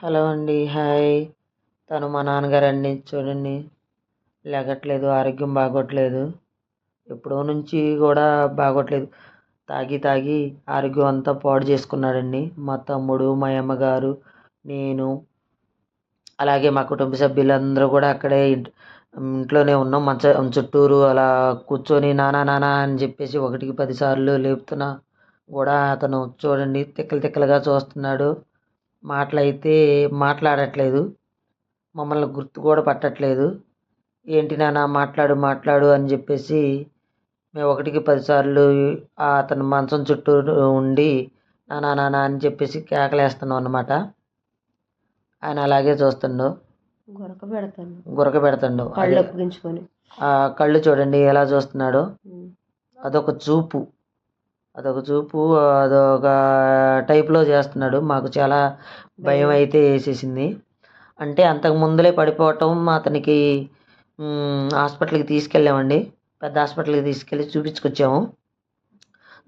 Hello అండి hi. తను మా నాన్నగారండి చూడండి. లేగట్లేదు ఆరోగ్యం బాగోట్లేదు. ఎప్పుడో నుంచి కూడా బాగోట్లేదు. తాగి తాగి ఆరోగ్యం అంతా పాడు చేసుకున్నాడండి. మా తమ్ముడు మా అమ్మగారు నేను అలాగే మా కుటుంబ సభ్యులందరూ కూడా అక్కడే ఇంట్లోనే ఉన్నాం. మంచం చుట్టూరు అలా కూర్చొని నానా నానా అని చెప్పేసి ఒకటికి పదిసార్లు లేపుతున్నా కూడా అతను చూడండి తిక్కలు తిక్కలుగా చూస్తున్నాడు. మాటలైతే మాట్లాడట్లేదు. మమ్మల్ని గుర్తు కూడా పట్టట్లేదు. ఏంటి నాన్న మాట్లాడు మాట్లాడు అని చెప్పేసి మేము ఒకటికి పదిసార్లు అతని మంచం చుట్టూ ఉండి నానా నానా అని చెప్పేసి కేకలేస్తున్నాం అన్నమాట. ఆయన అలాగే చూస్తుండు. గొరక పెడతాను గురక పెడుతుండు. కళ్ళు చూడండి ఎలా చూస్తున్నాడో. అదొక చూపు. అదొక చూపు అదొక టైప్లో చేస్తున్నాడు. మాకు చాలా భయం అయితే వేసేసింది. అంటే అంతకు ముందులే పడిపోవటం అతనికి హాస్పిటల్కి తీసుకెళ్ళామండి. పెద్ద హాస్పిటల్కి తీసుకెళ్ళి చూపించుకొచ్చాము.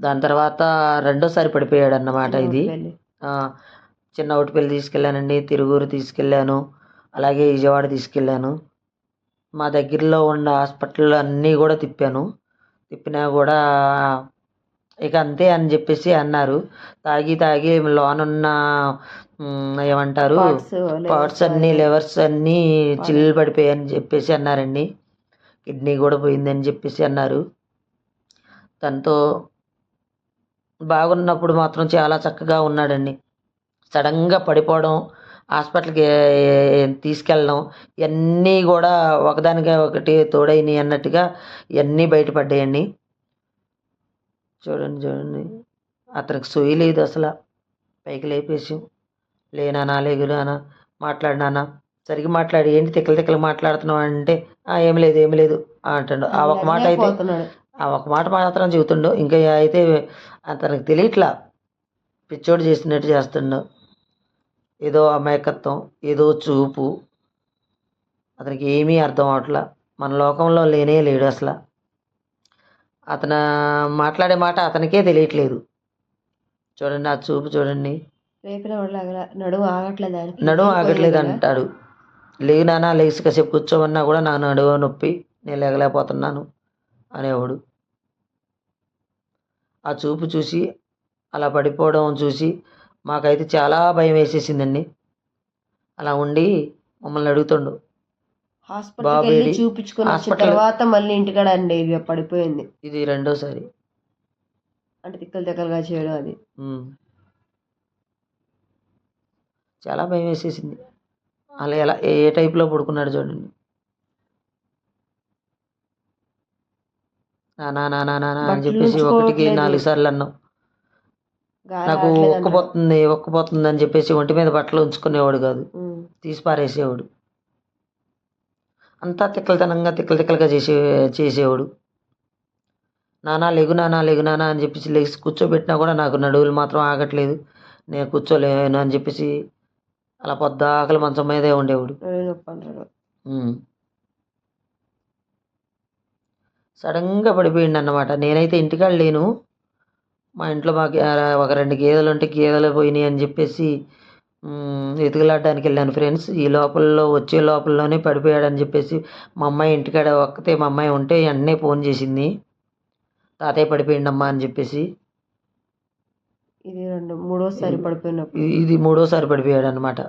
దాని తర్వాత రెండోసారి పడిపోయాడు అన్నమాట ఇది. చిన్న ఒటిపల్లి తీసుకెళ్ళానండి. తిరుగూరు తీసుకెళ్ళాను. అలాగే విజయవాడ తీసుకెళ్ళాను. మా దగ్గరలో ఉన్న హాస్పిటల్ అన్నీ కూడా తిప్పాను. తిప్పినా కూడా ఇక అంతే అని చెప్పేసి అన్నారు. తాగి తాగి లోనున్న ఏమంటారు? పార్ట్స్ అన్నీ లివర్స్ అన్నీ చిల్లు పడిపోయాయని చెప్పేసి అన్నారండి. కిడ్నీ కూడా పోయిందని చెప్పేసి అన్నారు. తనతో బాగున్నప్పుడు మాత్రం చాలా చక్కగా ఉన్నాడండి. సడన్గా పడిపోవడం హాస్పిటల్కి తీసుకెళ్ళడం ఇవన్నీ కూడా ఒకదానిగా ఒకటి తోడైనవి అన్నట్టుగా ఇవన్నీ బయటపడ్డాయండి. చూడండి చూడండి. అతనికి సొయ్యి లేదు అసలు. పైకి లేపేసి లేనానా లేగునానా మాట్లాడినానా సరిగ్గా మాట్లాడి. ఏంటి తిక్కలు తిక్కలు మాట్లాడుతున్నావు అంటే "ఆ, ఏం లేదు ఏం లేదు అంటాడు. ఆ ఒక మాట అయితే. ఆ ఒక మాట మాత్రం చెబుతుండు. ఇంకా అయితే అతనికి తెలియట్లా. పిచ్చోడు చేసినట్టు చేస్తుండు. ఏదో అమాయకత్వం ఏదో చూపు. అతనికి ఏమీ అర్థం అవట్లా. మన లోకంలో లేనే లేడు అసలు. అతను మాట్లాడే మాట అతనికే తెలియట్లేదు. చూడండి ఆ చూపు చూడండి. నడుము ఆగట్లేదు? పోయింది ఆగట్లేదు. అంటాడు. లేవు నాన్న లేచి కాసేపు కూర్చోమన్నా కూడా నా నడువు నొప్పి నేను లేగలేకపోతున్నాను అనేవాడు. ఆ చూపు చూసి అలా పడిపోవడం చూసి మాకైతే చాలా భయం వేసేసిందండి. అలా ఉండి మమ్మల్ని అడుగుతుండు హాస్పిటల్కి వెళ్ళి? చూపించుకొని వచ్చిన హాస్పిటల్- తర్వాత మళ్ళీ ఇంటికాడ అండి ఇక పడిపోయింది ఇది రెండోసారి అంటే తిక్కలు తిక్కలుగా చేయడం అది ఉమ్. చాలా భయం వేసేసింది అలా ఎలా ఏ ఏ టైప్లో పడుకున్నాడు చూడండి నానా నానా నానా అని బట్టలు చెప్పేసి ఒకటికి ఉంచుకోవట్లేదు. నాలుగు సార్లు అన్నాం గాలి నాకు. ఒక్కపోతుంది ఒక్కపోతుంది అని చెప్పేసి ఒంటి మీద బట్టలు ఉంచుకునేవాడు కాదు ఉమ్. తీసి పారేసేవాడు అంతా తిక్కలతనంగా తిక్కలు తిక్కలుగా చేసే చేసేవాడు. నానా లెగు నానా లెగు నానా అని చెప్పేసి లెగిసి కూర్చోబెట్టినా కూడా నాకు నడువులు మాత్రం ఆగట్లేదు. నేను కూర్చోలేను అని చెప్పేసి అలా పొద్దాకలి మంచం మీదే ఉండేవాడు. సడన్గా పడిపోయిండు అన్నమాట నేనైతే ఇంటికాడ లేను. మా ఇంట్లో మా గే- ఒక రెండు గేదెలు ఉంటే గేదెలు పోయినాయి అని చెప్పేసి ఉమ్, ఎతుకులాడడానికి వెళ్ళాను ఫ్రెండ్స్. ఈ లోపలలో వచ్చే లోపలలోనే పడిపోయాడని చెప్పేసి మా అమ్మాయి ఇంటికాడ ఒక్కతే మా అమ్మాయి ఉంటే వెంటనే ఫోన్ చేసింది. తాతయ్య పడిపోయిండమ్మా అని చెప్పేసి. ఇది రెండు మూడోసారి పడిపోయినప్పుడు. ఇది మూడోసారి పడిపోయాడు అనమాట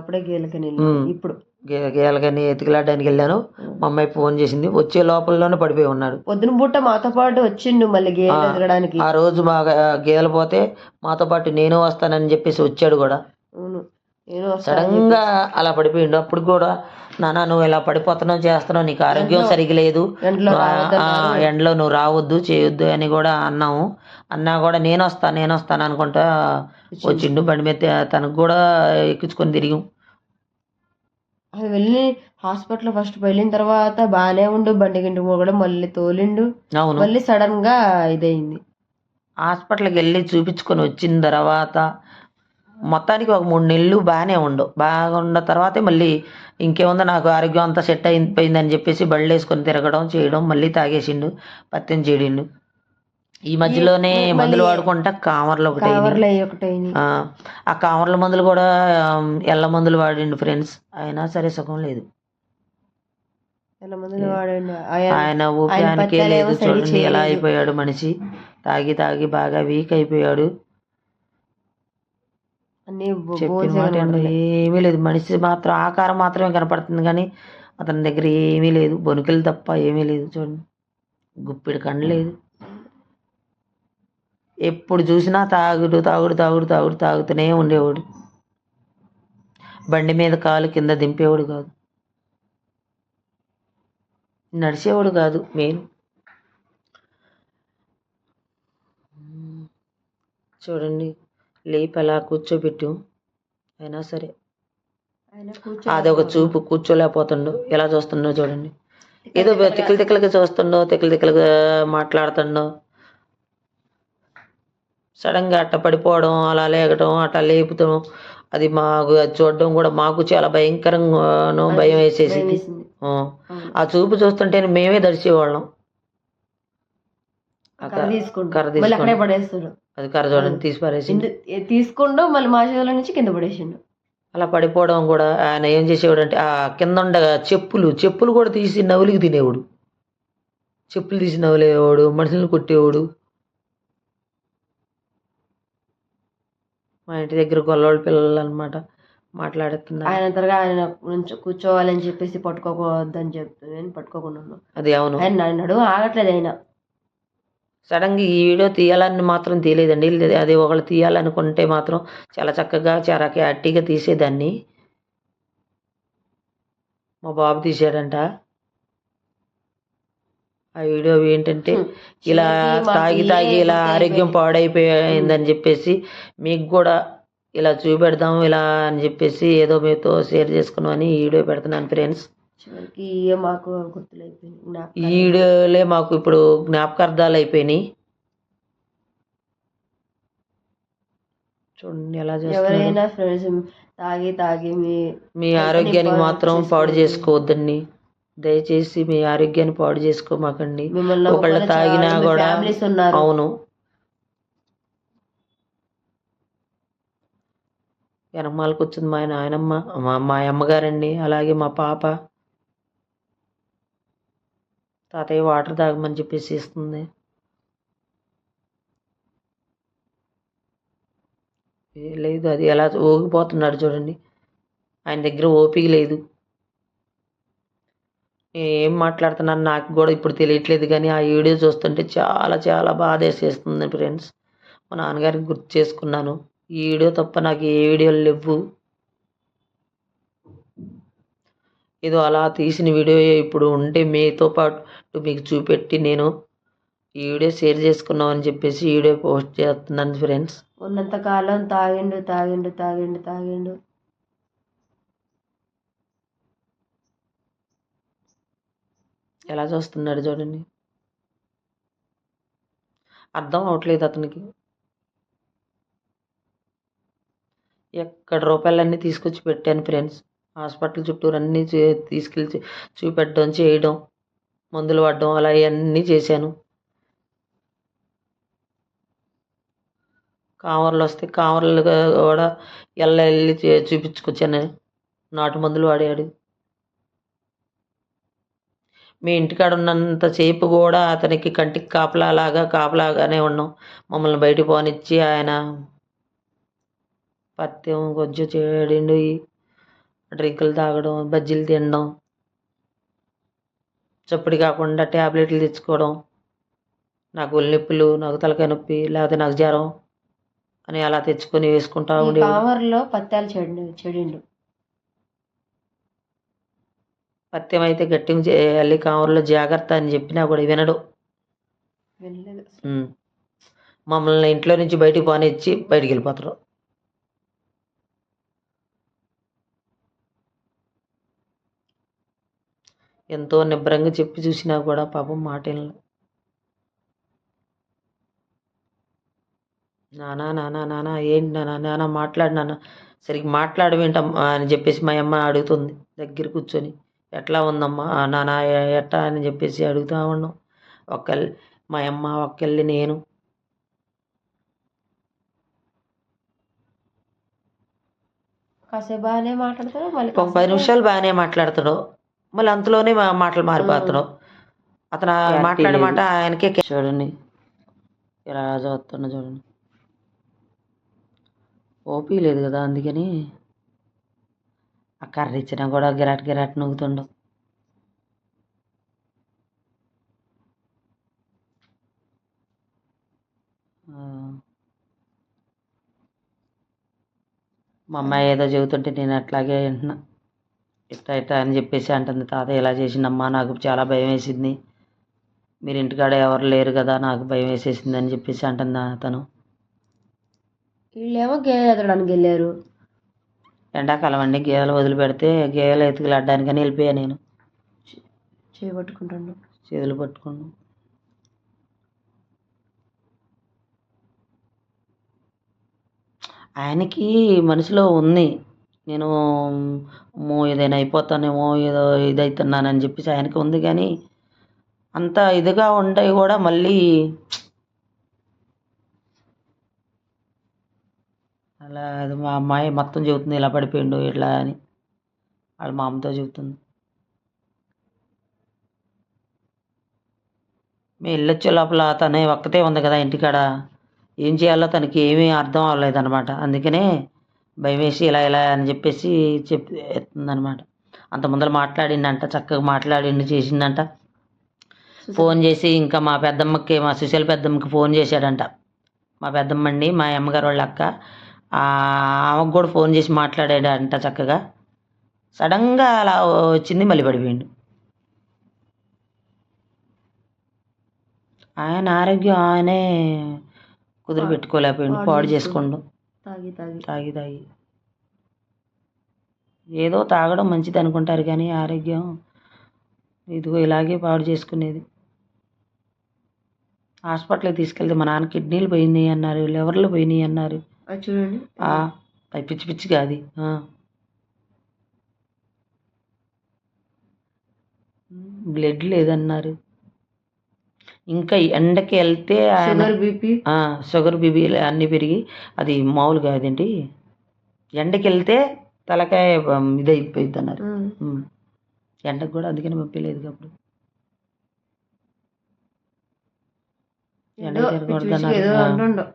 అప్పుడే గీలకని. ఇప్పుడు. గే గేలకని ఎతుకులాడడానికి వెళ్ళాను. మా అమ్మాయి ఫోన్ చేసింది. వచ్చే లోపలలోనే పడిపోయి ఉన్నాడు. పొద్దున పూట మాతో పాటు వచ్చిండు మళ్ళీ ఆ. ఎదగడానికి. ఆ రోజు మా గేదెలు పోతే మాతో పాటు నేను వస్తానని చెప్పేసి వచ్చాడు కూడా. అవును నేను సడన్గా అలా పడిపోయిండు. అప్పుడు కూడా నాన్న నువ్వు ఇలా పడిపోతున్నావు చేస్తున్నావు నీకు ఆరోగ్యం సరిగ్గా లేదు. ఎండలో నువ్వు రావద్దు చేయొద్దు అని కూడా అన్నాము. అన్నా కూడా నేను వస్తాను నేను వస్తాను అనుకుంటా వచ్చిండు. బండి మీద తనకు కూడా ఎక్కించుకొని తిరిగి. అది వెళ్ళి హాస్పిటల్ ఫస్ట్ వెళ్ళిన తర్వాత బాగానే ఉండు బండి గింటి కూడా మళ్ళీ తోలిండు. అవును. మళ్ళీ సడన్గా ఇదైంది హాస్పిటల్కి వెళ్ళి చూపించుకొని వచ్చిన తర్వాత మొత్తానికి ఒక మూడు నెలలు బాగానే ఉండు. బాగా ఉన్న తర్వాతే మళ్ళీ ఇంకేముందో నాకు ఆరోగ్యం అంతా సెట్ అయిపోయిందని చెప్పేసి బళ్ళు వేసుకొని తిరగడం చేయడం మళ్ళీ తాగేసిండు పత్యం చేయడిండు ఈ మధ్యలోనే మందులు వాడుకుంటా కామర్లు ఒకటి. ఆ, కామర్ల మందులు కూడా ఎల్ల మందులు వాడిండు ఫ్రెండ్స్. అయినా సరే సుఖం లేదు. ఆయన ఆయన ఊపి ఆయన ఆయనకే పత్యాలేమో లేదు చూడండి ఎలా. అయిపోయాడు మనిషి. తాగి తాగి బాగా వీక్ అయిపోయాడు. ఏమీ లేదు. మనిషి మాత్రం ఆకారం మాత్రమే కనపడుతుంది కానీ అతని దగ్గర ఏమీ లేదు. బొనుకులు తప్ప ఏమీ లేదు చూడండి. గుప్పిడి కండ లేదు. ఎప్పుడు చూసినా తాగుడు తాగుడు తాగుడు తాగుడు తాగుతూనే ఉండేవాడు. బండి మీద కాలు కింద దింపేవాడు కాదు. నడిచేవాడు కాదు మెయిన్. చూడండి లేపి అలా కూర్చోబెట్టాం. అయినా సరే. అదొక చూపు కూర్చోలేకపోతుండో. ఎలా చూస్తుండో చూడండి. ఏదో తిక్కలు తిక్కలకి చూస్తుండో తిక్కలు తిక్కలుగా మాట్లాడుతుండో. సడన్గా అట్ట పడిపోవడం అలా లేకటం అట్లా లేపుతాం అది మాకు అది చూడడం కూడా మాకు చాలా భయంకరంగాను భయం వేసేసి వేసింది. అవును. ఆ చూపు చూస్తుంటే మేమే పడేస్తాడు అది కర్ర చూడండి తీసి పారేసి ఇందు- ఏ- తీసుకుంటూ మళ్ళీ మా చేతుల నుంచి కింద పడేసిండు. అలా పడిపోవడం కూడా ఆయన ఏం చేసేవాడు అంటే ఆ కింద ఉండగా చెప్పులు చెప్పులు కూడా తీసి నవ్వులికి తినేవాడు. చెప్పులు తీసి నవ్వులేవాడు మనుషులను కొట్టేవాడు. మా ఇంటి దగ్గర గొల్లవాళ్ళ పిల్లలు అనమాట మాట్లాడుతున్నారు. ఆయన త్వరగా ఆయన నుంచి కూర్చోవాలని చెప్పేసి పట్టుకోకూడదని చెప్తే నేను పట్టుకోకుండా ఉన్నాను. అది అవును. ఆయన నా నడుము ఆగట్లేదు ఆయన. సడన్గా ఈ వీడియో తీయాలని మాత్రం తీయలేదండి. అది ఒకళ్ళు తీయాలనుకుంటే మాత్రం చాలా చక్కగా చాలా క్యాటీగా తీసేదాన్ని. మా బాబు తీసాడంట ఆ వీడియో ఏంటంటే ఇలా తాగి తాగి ఇలా ఆరోగ్యం. పాడైపోయిందని చెప్పేసి మీకు కూడా ఇలా చూపెడదాం ఇలా అని చెప్పేసి ఏదో మీతో షేర్ చేసుకున్నామని ఈ వీడియో పెడుతున్నాను ఫ్రెండ్స్ చివరికి మాకు గుర్తులైపోయింది ఈ. వీడియోలే మాకు ఇప్పుడు జ్ఞాపకార్థాలు అయిపోయినాయి చూడండి ఎలా ఎవరైనా ఫ్రెండ్స్ తాగి తాగి మీ మీ ఆరోగ్యానికి మాత్రం పాడు చేసుకోవద్దు. చేసుకోవద్దండి దయచేసి మీ ఆరోగ్యాన్ని పాడు చేసుకోమాకండి. ఒకళ్ళు తాగినా కూడా అవును. వెనకమాలకు వచ్చింది మా నాయనమ్మ మా మా అమ్మగారండి అలాగే మా పాప. తాతయ్య వాటర్ తాగమని చెప్పేసి ఇస్తుంది ఏ లేదు అది ఎలా ఊగిపోతున్నాడు చూడండి. ఆయన దగ్గర ఓపిక లేదు. ఏం మాట్లాడుతున్నాను నాకు కూడా ఇప్పుడు తెలియట్లేదు కానీ ఆ వీడియో చూస్తుంటే చాలా చాలా బాధ వేసేస్తుంది ఫ్రెండ్స్ మా నాన్నగారికి గుర్తు చేసుకున్నాను. ఈ వీడియో తప్ప నాకు ఏ వీడియోలు లేవు. ఏదో అలా తీసిన వీడియో ఇప్పుడు ఉంటే మీతో పాటు మీకు చూపెట్టి నేను ఈ వీడియో షేర్ చేసుకున్నామని చెప్పేసి వీడియో పోస్ట్ చేస్తున్నాను ఫ్రెండ్స్ ఉన్నంత కాలం తాగిండు తాగిండు తాగిండు తాగిండు. ఎలా చూస్తున్నాడు చూడండి. అర్థం అవట్లేదు అతనికి. ఎక్కడ రూపాయలన్నీ తీసుకొచ్చి పెట్టాను ఫ్రెండ్స్. హాస్పిటల్ చుట్టూరు అన్నీ తీసుకెళ్ళి చూపెట్టడం చేయడం మందులు పడడం అలా ఇవన్నీ చేశాను. కావర్లు వస్తే కావర్లు కూడా ఎల్ల వెళ్ళి చూపించుకొచ్చాను. నాటు మందులు వాడాడు. మీ ఇంటికాడ ఉన్నంత సేపు కూడా అతనికి కంటికి కాపలాలాగా కాపలాగానే ఉన్నాం. మమ్మల్ని బయట పోనిచ్చి ఆయన పత్యం కొంచెం చేయడిండు డ్రింకులు తాగడం బజ్జీలు తినడం చప్పుడు కాకుండా ట్యాబ్లెట్లు తెచ్చుకోవడం నాకు ఒళ్ళు నొప్పులు నాకు తలకాయ నొప్పి లేకపోతే నాకు జ్వరం అని అలా తెచ్చుకొని వేసుకుంటా కావర్లో పత్యాలు చెడు చెడిండు. పత్యం అయితే గట్టిగా చేయాలి కావర్లో జాగ్రత్త అని చెప్పినా కూడా వినడు. మమ్మల్ని ఇంట్లో నుంచి బయటికి పోనిచ్చి బయటికి వెళ్ళిపోతారు ఎంతో నిబ్బరంగా చెప్పి చూసినా కూడా పాపం మాట వినలేదు. నానా నానా నానా ఏంటి నానా నానా మాట్లాడు నాన్న సరిగ్గా మాట్లాడవేంటమ్మా అని చెప్పేసి మా అమ్మ అడుగుతుంది దగ్గర కూర్చొని ఎట్లా ఉందమ్మా? నాన్న ఎట్టా అని చెప్పేసి అడుగుతూ ఉన్నాం. ఒక్కళ్ళు మా అమ్మ ఒక్కళ్ళి నేను. కాసేపు బాగానే మాట్లాడతాడు మళ్ళీ ఒక పది నిమిషాలు బాగానే మాట్లాడతాడు మళ్ళీ అంతలోనే మా మాటలు మారిపోతాడు అతను మాట్లాడే మాట ఆయనకే చూడండి. ఇలా చూస్తున్నా చూడండి. ఓపీ లేదు కదా అందుకని ఆ కర్ర ఇచ్చినా కూడా గిరాట్ గిరాట్ నవ్వుతుండు. మా అమ్మాయి ఏదో చెబుతుంటే నేను అట్లాగే వింటున్నా. ఇట్లా ఇట్లా అని చెప్పేసి అంటుంది తాతయ్య ఇలా చేసిందమ్మా నాకు చాలా భయం వేసింది. మీరు ఇంటికాడ ఎవరు లేరు కదా నాకు భయం వేసేసింది అని చెప్పేసి అంటుంది అతను. వీళ్ళేమో గేదెలు వెళ్ళారు. ఎండాకాలం అండి గేదెలు వదిలిపెడితే గేదెలు ఎత్తుకులాడడానికని వెళ్ళిపోయా నేను. చేపట్టుకుంటాను చేతులు పట్టుకుని ఆయనకి మనసులో ఉంది నేను మో ఏదైనా అయిపోతానేమో ఏదో ఇదవుతున్నానని చెప్పేసి ఆయనకి ఉంది కానీ అంత ఇదిగా ఉండే కూడా మళ్ళీ అది మా అమ్మాయి మొత్తం చెబుతుంది ఇలా పడిపోయిండు ఇట్లా అని. వాళ్ళ మా అమ్మతో చెబుతుంది మేము వెళ్ళొచ్చే లోపల తనే ఒక్కతే ఉంది కదా ఇంటికాడ. ఏం చేయాలో తనకి ఏమీ అర్థం అవ్వలేదు అనమాట అందుకనే భయం వేసి ఇలా ఇలా అని చెప్పేసి చెప్తుందనమాట అంత ముందర మాట్లాడిండంట చక్కగా మాట్లాడిండు చేసిందంట ఫోన్ చేసి ఇంకా మా పెద్దమ్మకి మా సుశీల పెద్దమ్మకి ఫోన్ చేశాడంట. మా పెద్దమ్మ అండి మా అమ్మగారు వాళ్ళ అక్క ఆమెకు కూడా ఫోన్ చేసి మాట్లాడాడంట చక్కగా. సడన్గా అలా వచ్చింది మళ్ళీ పడిపోయిండు. ఆయన ఆరోగ్యం ఆయనే కుదిరి పెట్టుకోలేకపోయిండు పాడు. చేసుకుండు. తాగి తాగి. తాగి తాగి. ఏదో తాగడం మంచిది అనుకుంటారు కానీ ఆరోగ్యం ఇదిగో ఇలాగే పాడు చేసుకునేది. హాస్పిటల్కి తీసుకెళ్తే మా నాన్న కిడ్నీలు పోయినాయి అన్నారు లివర్లు పోయినాయి అన్నారు. అది చూడండి. అవి పిచ్చి పిచ్చిగా అది. బ్లడ్ లేదన్నారు. ఇంకా ఎండకి వెళ్తే షుగర్ బీపీ? షుగర్ బీబీ అన్నీ పెరిగి అది మామూలుగా అదేంటి? ఎండకి వెళ్తే తలకాయ ఇది అయిపోయింది అన్నారు. ఎండకు కూడా అందుకని పంపించలేదు అప్పుడు. ఎండకి తిరగకూడదు అన్నారు.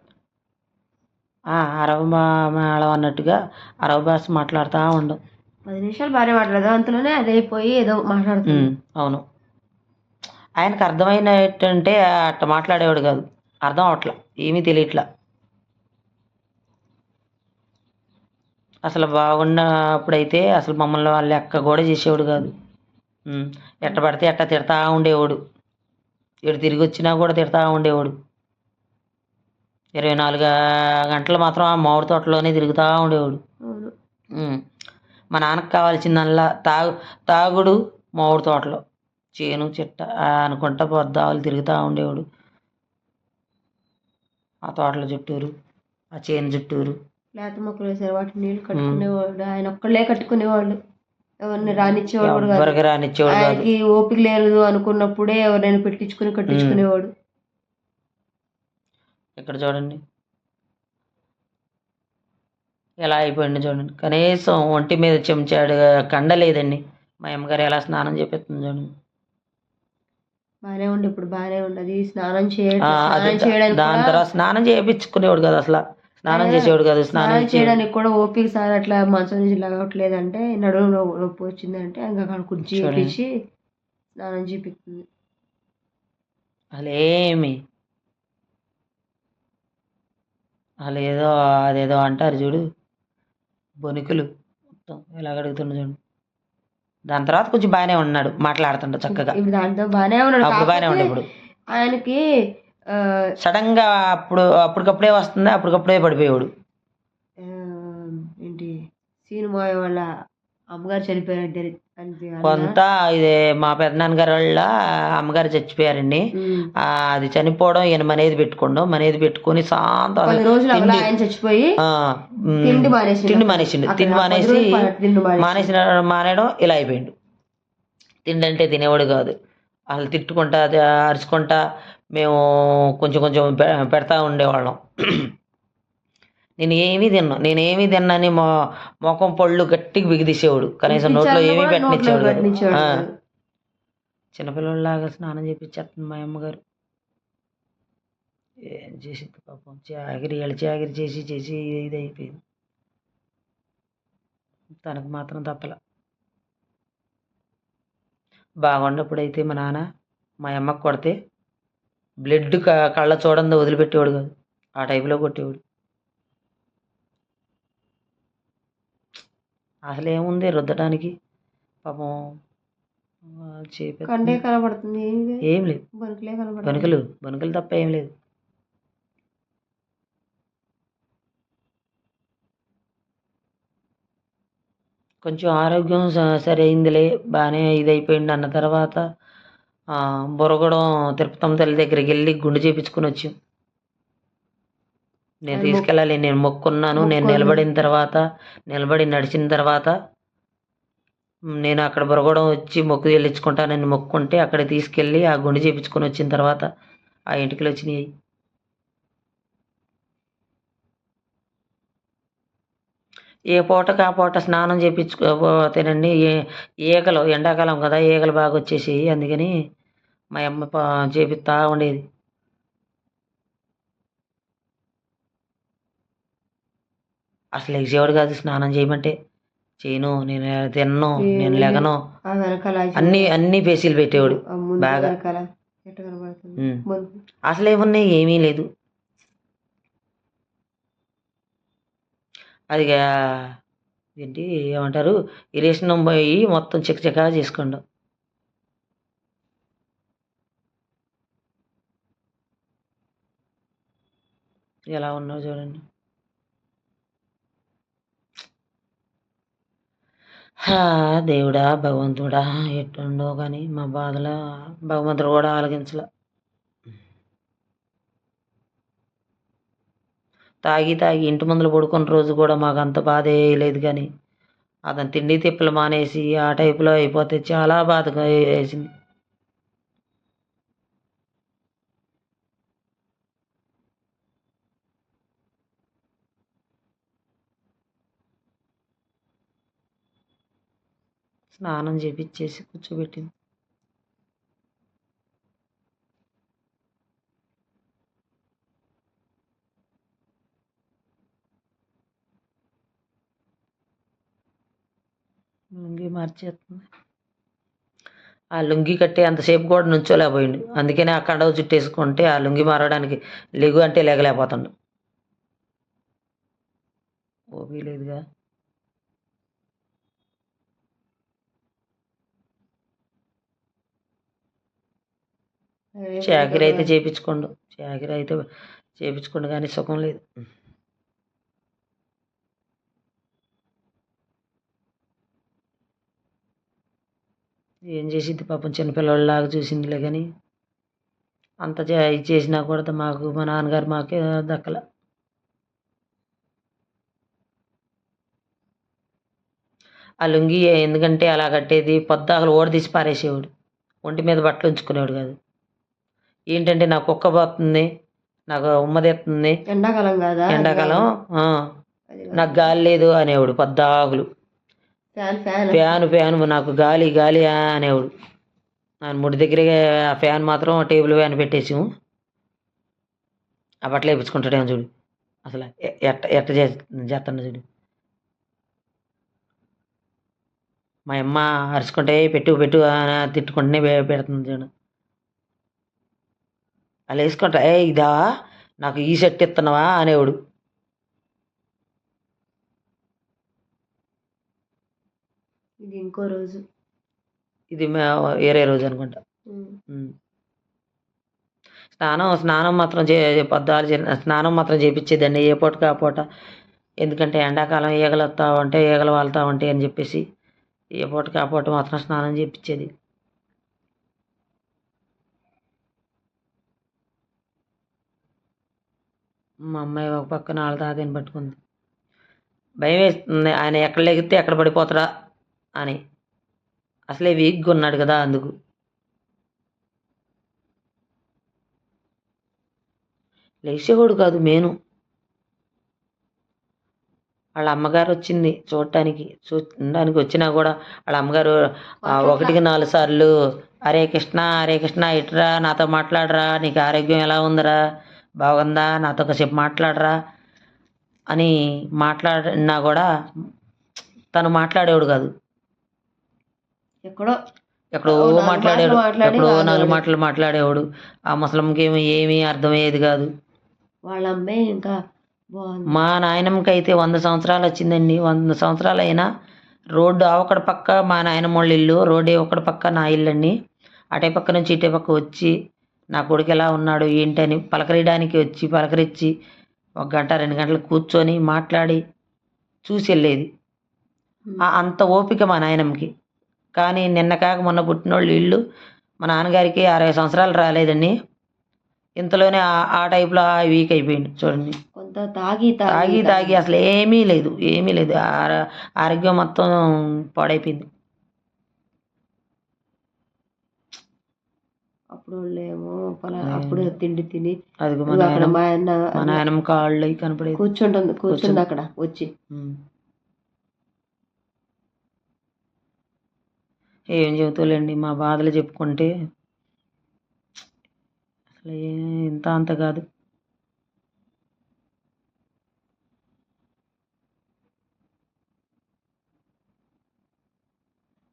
అరవ మేళం అన్నట్టుగా అరవ భాష మాట్లాడుతూ ఉండం. పది నిమిషాలు బాగానే మాట్లాడదు? అంతలోనే అది అయిపోయి ఏదో మాట్లాడుతుంది. అవును. ఆయనకు అర్థమైనట్టంటే అట్ట మాట్లాడేవాడు కాదు. అర్థం అవట్లా. ఏమీ తెలియట్లా. అసలు బాగున్నప్పుడైతే అసలు మమ్మల్ని వాళ్ళ లెక్క కూడా చేసేవాడు కాదు. ఎట్ట పడితే ఎట్ట తిడతా ఉండేవాడు. ఇటు తిరిగి వచ్చినా కూడా తిడతా ఉండేవాడు. ఇరవై నాలుగు గంటలు మాత్రం ఆ మామిడి తోటలోనే తిరుగుతూ ఉండేవాడు. మా నాన్నకు కావాల్సిందల్లా తాగు తాగుడు మామిడి తోటలో. చేను చిట్ట అనుకుంటా పొద్దాలు తిరుగుతూ ఉండేవాడు. ఆ తోటల చుట్టూరు ఆ చేను చుట్టూరు. లేత మొక్కలు వేసారు వాటిని నీళ్ళు కట్టుకునేవాడు ఆయన ఒక్కళ్ళే కట్టుకునేవాళ్ళు. ఎవరిని రానిచ్చేవాడు రానిచ్చేవాడు ఆయనకి ఓపిక లేదు అనుకున్నప్పుడే ఎవరైనా పెట్టించుకుని కట్టించుకునేవాడు. ఇక్కడ చూడండి? ఎలా అయిపోయింది చూడండి. కనీసం ఒంటి మీద చెంచాడు కండ లేదండి. మా అమ్మగారు ఎలా స్నానం చేపిస్తుంది చూడండి. బాగానే ఉండి ఇప్పుడు బాగానే ఉండదు. స్నానం చేయడం దాని తర్వాత స్నానం చేయించుకునేవాడు కదా అసలు. స్నానం చేసేవాడు కదా స్నానం. చేయడానికి కూడా ఓపిక సార్ అట్లా మంచం నుంచి లాగట్లేదంటే నడుము నొప్పి వచ్చిందంటే ఇంకా అక్కడ కుర్చీ స్నానం చేపిస్తుంది. అసలు ఏమి అసలు ఏదో అదేదో అంటారు చూడు. బొనికులు మొత్తం ఎలా అడుగుతుండ చూడు. దాని తర్వాత కొంచెం బాగానే ఉన్నాడు మాట్లాడుతుండ చక్కగా. దాంతో బాగానే ఉన్నాడు. అప్పుడు బాగానే ఉండే కాకపోతే ఇప్పుడు. ఆయనకి సడన్గా అప్పుడు అప్పటికప్పుడే వస్తుంది అప్పటికప్పుడే పడిపోయాడు ఏంటి సినిమా వాళ్ళ అమ్మగారు అలా. కొంత ఇదే మా పెద్దనాన్నగారు వాళ్ళ అమ్మగారు చచ్చిపోయారండి అది చనిపోవడం ఈయన మనేది పెట్టుకోండు మనేది పెట్టుకొని ఆయన చచ్చిపోయి తిండి మానేసిండు. తిండి మానేసిండు తిండి మానేసి మానేసి. మానేసిన మానేయడం ఇలా అయిపోయిండు తిండి అంటే తినేవాడు కాదు వాళ్ళు తిట్టుకుంటా అది అరుచుకుంటా మేము కొంచెం కొంచెం పెడతా ఉండేవాళ్ళం నేను ఏమీ తిన్నా. నేను ఏమీ తిన్నాని మొ మొఖం పళ్ళు గట్టిగా బిగిదీసేవాడు. కనీసం నోట్లో ఏమీ పెట్టనిచ్చేవాడు. చిన్నపిల్లలాగా స్నానం చేపించేస్తుంది మా అమ్మగారు. ఏం చేసింది పాపం? చాకిరి చాకిరి చేసి చేసి ఇది అయిపోయింది తనకు మాత్రం తప్పల. బాగున్నప్పుడైతే మా నాన్న మా అమ్మకు కొడితే బ్లడ్ క- కళ్ళ చూడండి వదిలిపెట్టేవాడు కాదు. ఆ టైపులో కొట్టేవాడు. అసలు ఏముంది రుద్దడానికి పాపం చేపి కండే కనబడుతుంది ఏం లేదు. బొనుకులే కనబడుతుంది బనుకలు బనుకలు తప్ప ఏం లేదు. కొంచెం ఆరోగ్యం సరైందిలే బాగానే ఇదైపోయింది అన్న తర్వాత బొరగడం తిరుపతమ్మ తల్లి దగ్గరికి వెళ్ళి గుండు చేపించుకుని వచ్చాం. నేను తీసుకెళ్ళాలి నేను మొక్కున్నాను నేను నిలబడిన తర్వాత నిలబడి నడిచిన తర్వాత నేను అక్కడ బొరగడం వచ్చి మొక్కు చెల్లించుకుంటానని మొక్కుంటే అక్కడ తీసుకెళ్ళి ఆ గుండు చేపించుకొని వచ్చిన తర్వాత ఆ ఇంటికి వచ్చినాయి. ఏ పూటకు ఆ పూట స్నానం చేయించుకోపోతేనండి ఏ ఈగలు ఎండాకాలం కదా ఈగలు బాగా వచ్చేసి అందుకని మా అమ్మ చేపిస్తా ఉండేది. అసలు ఎగిసేవాడు కాదు స్నానం చేయమంటే చేయను నేను తిన్ను నేను లెగను. అన్ని అన్ని పేసీలు పెట్టేవాడు బాగా. అసలు ఏమున్నాయి ఏమీ లేదు. అది ఏంటి ఏమంటారు? ఇరేషన్ పోయి మొత్తం చికచికా చేసుకోండు. ఎలా ఉన్నావు చూడండి. దేవుడా భగవంతుడా ఎట్టుండో కానీ మా బాధలో భగవంతుడు కూడా ఆలకించలే. తాగి తాగి ఇంటి ముందులు పడుకున్న రోజు కూడా మాకు అంత బాధ వేయలేదు కానీ అతను తిండి తిప్పలు మానేసి ఆ టైపులో అయిపోతే చాలా బాధగా వేసింది. స్నానం చేపించేసి కూర్చోబెట్టింది. లుంగి మార్చేస్తుంది ఆ లుంగి కట్టే అంతసేపు కూడా నుంచోలేకపోయిండు. అందుకనే ఆ కండవ చుట్టేసుకుంటే ఆ లుంగి మారడానికి లెగు అంటే లేగలేకపోతుండు. ఓపీ లేదుగా. చాకరీ అయితే చేపించుకోండు. చాకరీ అయితే చేపించుకోండు కానీ సుఖం లేదు. ఏం చేసిద్ది పాపం చిన్నపిల్లలాగా చూసిందిలే కానీ అంత ఇది చేసినా కూడా మాకు మా నాన్నగారు మాకే దక్కల. ఆ లుంగి ఎందుకంటే అలా కట్టేది పొద్దాకలు ఓడదీసి పారేసేవాడు. ఒంటి మీద బట్టలు ఉంచుకునేవాడు కాదు. ఏంటంటే నాకు కుక్క పోతుంది నాకు ఉమ్మదెత్తుంది. ఎండాకాలం కాదా? ఎండాకాలం నాకు గాలి లేదు అనేవాడు పొద్దాకులు. Fan fan. నాకు గాలి గాలి అనేవాడు. ఆయన ముడి దగ్గరే ఆ ఫ్యాన్ మాత్రం టేబుల్ ఫ్యాన్ పెట్టేసి ఆ బట్టలు వేయించుకుంటాడేమో చూడు. అసలు ఎట్ట ఎట్ట చేస్తాను చూడు. మా అమ్మ అరుచుకుంటే పెట్టు పెట్టు తిట్టుకుంటూనే పెడుతుంది చూడు. అలా వేసుకుంటా ఏ ఇదా? నాకు ఈ సెట్ ఇస్తున్నావా అనేవాడు. ఇది ఇంకో రోజు. ఇది వేరే రోజు అనుకుంటా. స్నానం స్నానం మాత్రం చే పొద్దాలు స్నానం మాత్రం చేపించేదండి ఏ పూటకి ఆ పూట. ఎందుకంటే ఎండాకాలం ఈగలు వస్తూ ఉంటే ఈగలు వాళ్తూ ఉంటాయి అని చెప్పేసి ఏ పూటకి ఆ పూట మాత్రం స్నానం చేపించేది మా అమ్మాయి ఒక పక్కన వాళ్ళ తాతని పట్టుకుంది. భయం వేస్తుంది. ఆయన ఎక్కడ లెగితే ఎక్కడ పడిపోతాడా అని. అసలే వీక్గా ఉన్నాడు కదా అందుకు. లేచేవాడు కాదు మేను. వాళ్ళ అమ్మగారు వచ్చింది చూడటానికి. చూడటానికి వచ్చినా కూడా వాళ్ళ అమ్మగారు ఒకటికి నాలుగు సార్లు హరే కృష్ణ హరే కృష్ణ ఇట్రా నాతో మాట్లాడరా నీకు ఆరోగ్యం ఎలా ఉందిరా? బాగుందా? నాతో కాసేపు మాట్లాడరా అని మాట్లాడినా కూడా తను మాట్లాడేవాడు కాదు. ఎక్కడో ఎక్కడో ఓ నాలుగు మాట్లాడాడు. మాటలు మాట్లాడి ఎక్కడో నాలుగు. మాటలు మాట్లాడేవాడు. ఆ ముసలంకి ఏమి అర్థమయ్యేది కాదు. వాళ్ళ అమ్మే ఇంకా మా నాయనమ్మకి అయితే వంద సంవత్సరాలు వచ్చిందండి. వంద సంవత్సరాలు అయినా రోడ్డు అవకడ పక్క మా నాయనమ్మ వాళ్ళ ఇల్లు రోడ్డు ఒకటి పక్క నా ఇల్లు అండి అటే పక్క నుంచి ఇటే పక్క వచ్చి నా కొడుకు ఎలా ఉన్నాడు ఏంటని పలకరియడానికి వచ్చి పలకరించి ఒక గంట రెండు గంటలు కూర్చొని మాట్లాడి చూసి వెళ్ళేది. అంత ఓపిక మా నాయనమ్మకి. కానీ నిన్న కాక మొన్న పుట్టినోళ్ళు ఇల్లు మా నాన్నగారికి అరవై సంవత్సరాలు రాలేదండి. ఇంతలోనే ఆ- టైప్లో ఆ వీక్ అయిపోయింది చూడండి. కొంత తాగి తాగి తాగి అసలు ఏమీ లేదు ఏమీ లేదు. ఆర- ఆరోగ్యం మొత్తం పాడైపోయింది. అప్పుడు వాళ్ళేమో అప్పుడు తిండి తిని అది మా ఇదిగో అక్కడ నాయనమ్మ మా ఆయన మా నాయనమ్మ కాళ్ళు అవి కనపడేది కూర్చుంటుంది కూర్చుంది. అక్కడ వచ్చి. ఏం చెబుతావులేండి మా బాధలు చెప్పుకుంటే అసలు ఇంత అంత కాదు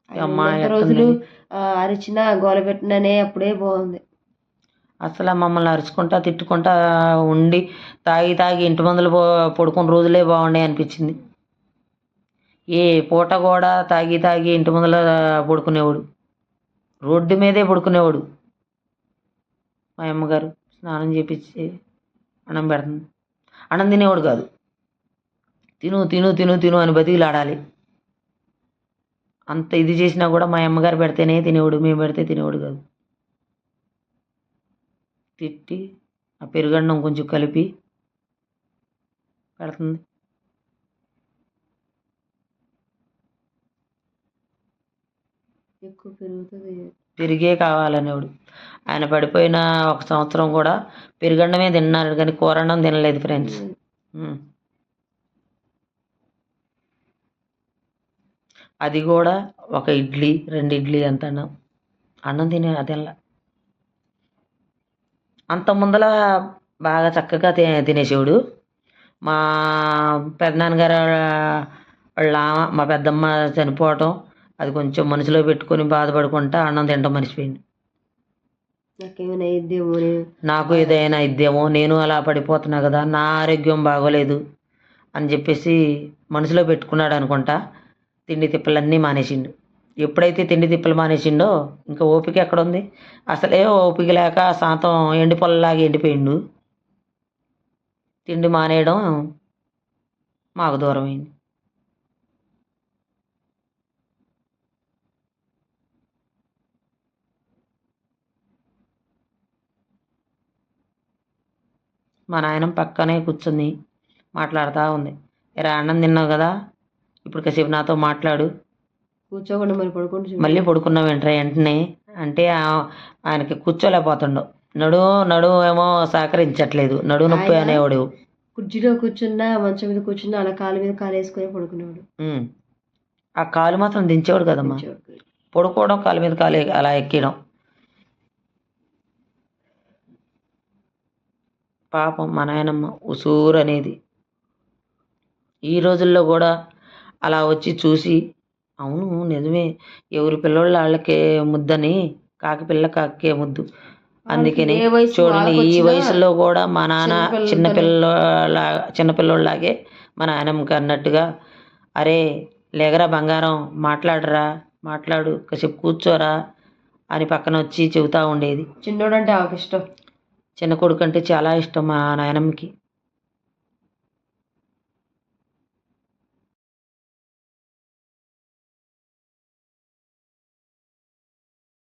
ఆయన అమ్మా, ఉన్నంత ఎట్టుంది? రోజులు అరిచినా గోల పెట్టిననే అప్పుడే బాగుంది అసలు మమ్మల్ని అరుచుకుంటా తిట్టుకుంటా ఉండి తాగి తాగి ఇంటి మందులు పడుకున్న రోజులే బాగుండే అనిపించింది. ఏ పూట కూడా తాగి తాగి ఇంటి ముందర పడుకునేవాడు. రోడ్డు మీదే పడుకునేవాడు. మా అమ్మగారు స్నానం చేపించి అన్నం పెడుతుంది. అన్నం తినేవాడు కాదు. తిను తిను తిను తిను అని బతికిలాడాలి. అంత ఇది చేసినా కూడా మా అమ్మగారు పెడితేనే తినేవాడు మేము పెడితే తినేవాడు కాదు. తిట్టి ఆ పెరుగన్నం కొంచెం కలిపి పెడుతుంది. ఎక్కువ పెరుగుతుంది. పెరిగే కావాలనేవాడు. ఆయన పడిపోయిన ఒక సంవత్సరం కూడా పెరుగన్నమే తిన్నారు కానీ కూరన్నం తినలేదు ఫ్రెండ్స్. అది కూడా ఒక ఇడ్లీ రెండు ఇడ్లీ అంత అన్నం అన్నం తినే తినలే అంత ముందల బాగా చక్కగా తి తినేసేవాడు. మా పెదనాన్నగారు వాళ్ళ మా పెద్దమ్మ చనిపోవటం అది కొంచెం మనసులో పెట్టుకొని బాధపడుకుంటా అన్నం తినటం మర్చిపోయింది. నాకు ఏదైనా ఇద్దేమో నేను అలా పడిపోతున్నా కదా నా ఆరోగ్యం బాగోలేదు అని చెప్పేసి మనసులో పెట్టుకున్నాడు అనుకుంటా. తిండి తిప్పలన్నీ మానేసిండు. ఎప్పుడైతే తిండి తిప్పలు మానేసిండో ఇంకా ఓపిక ఎక్కడ ఉంది అసలే ఓపిక లేక శాతం ఎండి పొలలాగా ఎండిపోయిండు. తిండి మానేయడం మాకు దూరమైంది. మా నాయనం పక్కనే కూర్చుంది మాట్లాడుతూ ఉంది. ఎరా అన్నం తిన్నావు కదా? ఇప్పుడు కాసేపు నాతో మాట్లాడు. కూర్చోకుండా మరి పడుకుంటూ. మళ్ళీ పడుకున్నావు వెంటనే వెంటనే? అంటే ఆయనకి కూర్చోలేకపోతుండవు నడు నడు ఏమో సహకరించట్లేదు. నడు నొప్పి అనేవాడు. కుర్చీలో కూర్చున్నా మంచం మీద కూర్చున్నా అలా కాలు మీద కాలు వేసుకొని పడుకునేవాడు. ఆ కాలు మాత్రం దించేవాడు కదమ్మా. పడుకోవడం కాలు మీద కాలు అలా ఎక్కడం పాపం మా నాయనమ్మ ఉసూరు అనేది ఈ రోజుల్లో కూడా అలా వచ్చి చూసి అవును నిజమే. ఎవరి పిల్లోళ్ళు వాళ్ళకే ముద్దని కాకి పిల్ల కాకే ముద్దు. అందుకని ఏ వయసు చూడండి ఈ వయసులో కూడా మా నాన్న చిన్నపిల్లలతోనే- చిన్నపిల్లలా చిన్నపిల్లోళ్ళలాగే మా నాయనమ్మకి అన్నట్టుగా అరే లేగరా బంగారం మాట్లాడరా మాట్లాడు కాసేపు కూర్చోరా అని పక్కన వచ్చి చెబుతూ ఉండేది. చిన్నోడు అంటే ఆమెకి ఇష్టం. చిన్న కొడుకు అంటే చాలా ఇష్టం మా నాయనమ్మకి.